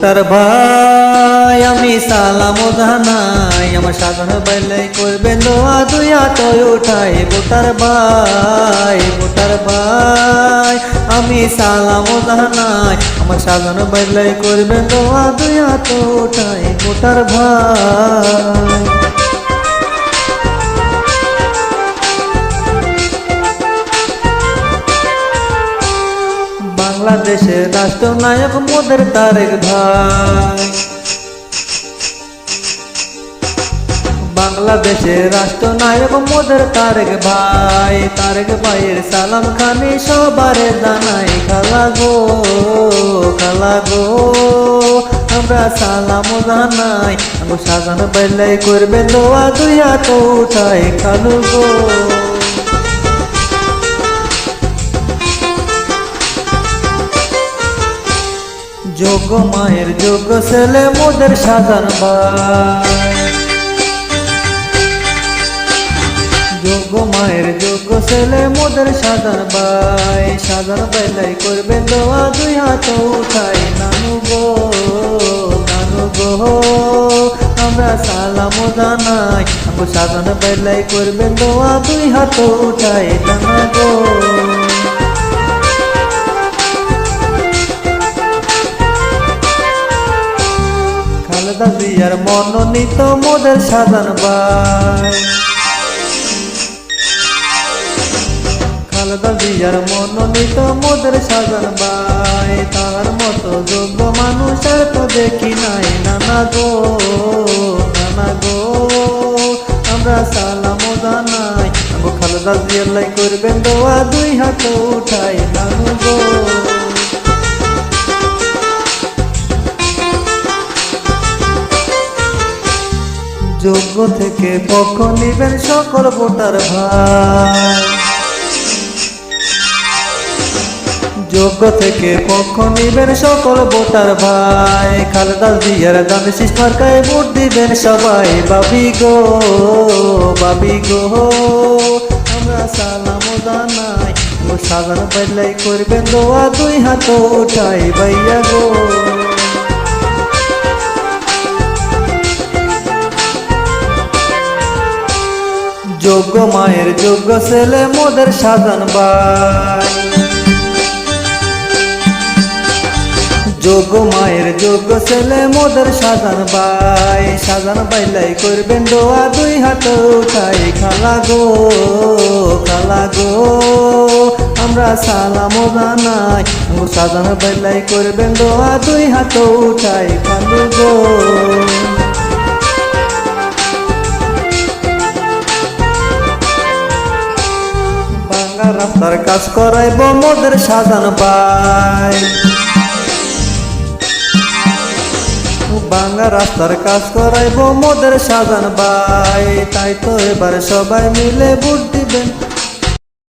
তার ভাই আমি সালাম জানাই, আমার সাধন বাইলাই করবেন দোয়া দুয়া তো উঠাই বোতার ভাই বোতার ভাই, আমি সালাম জানাই, আমার সাধন বাইলাই করবেন দোয়া দুয়া তো উঠাই বোতার ভাই। বাংলাদেশের রাষ্ট্রনায়ক মোদের তারেক ভাই। বাংলাদেশের রাষ্ট্রনায়ক মোদের তারেক ভাই। তারেক ভাইয়ের সালাম খানি সবারে জানাই, খালা গো খালা গো, আমরা সালাম জানাই। আমি সাজান বেলাই করবে দোয়া, দুই হাত উঠাই, খালু গো। যোগ্য মায়ের যোগ্য ছেলে মোদের সাজান যোগ্য মায়ের যোগ্য ছেলে মোদের সাজান ভাই সাজান বেলাই করবে দোয়া, দুই হাত উঠাই। নানু গো নানু গো, আমরা সালাম জানাই। সাজান বেলাই করবে দোয়া, দুই হাত উঠাই। নানা গো। খালেদা জিয়ার মনোনীত মোদের সাজান ভাই। খালেদা জিয়ার মনোনীত মোদের সাজান ভাই। তার মতো যোগ্য মানুষ আর তো দেখি নাই। নানা গো নানা গো, আমরা সালাম জানাই। খালেদা জিয়ার লাই করবেন দোয়া, দুই হাত উঠাই। যোগ্য থেকে পক্ষ নিবেন সকল ভোটার ভাই? যোগ্য থেকে পক্ষ নিবেন সকল ভোটার ভাই? খালেদা জিয়ার দান শিষ্টারকায় ভোট দিবেন সবাই। বাবি গো বাবি গো, আমরা সালাম জানাই। ও সাজান পাইলাই করবেন দোয়া দুই হাত উঠাই ভাইয়া গো। যোগ্য মায়ের যোগ্য ছেলে মোদের সাজান ভাই যোগ্য মায়ের যোগ্য ছেলে মোদের সাজান ভাই সাজান বাইলাই করবেন দোয়া দুই হাত উঠাই, খালা গো খালা গো, আমরা সালাম জানাই। ও সাজান বাইলাই করবেন দোয়া দুই হাত উঠাই, খালু গো। রাস্তার কাজ করাইব, মোদের সাজান পাই বাংলা রাস্তার কাজ করাইব, মোদের সাজান পাই তাই তো এবার সবাই মিলে ভোট দিবেন।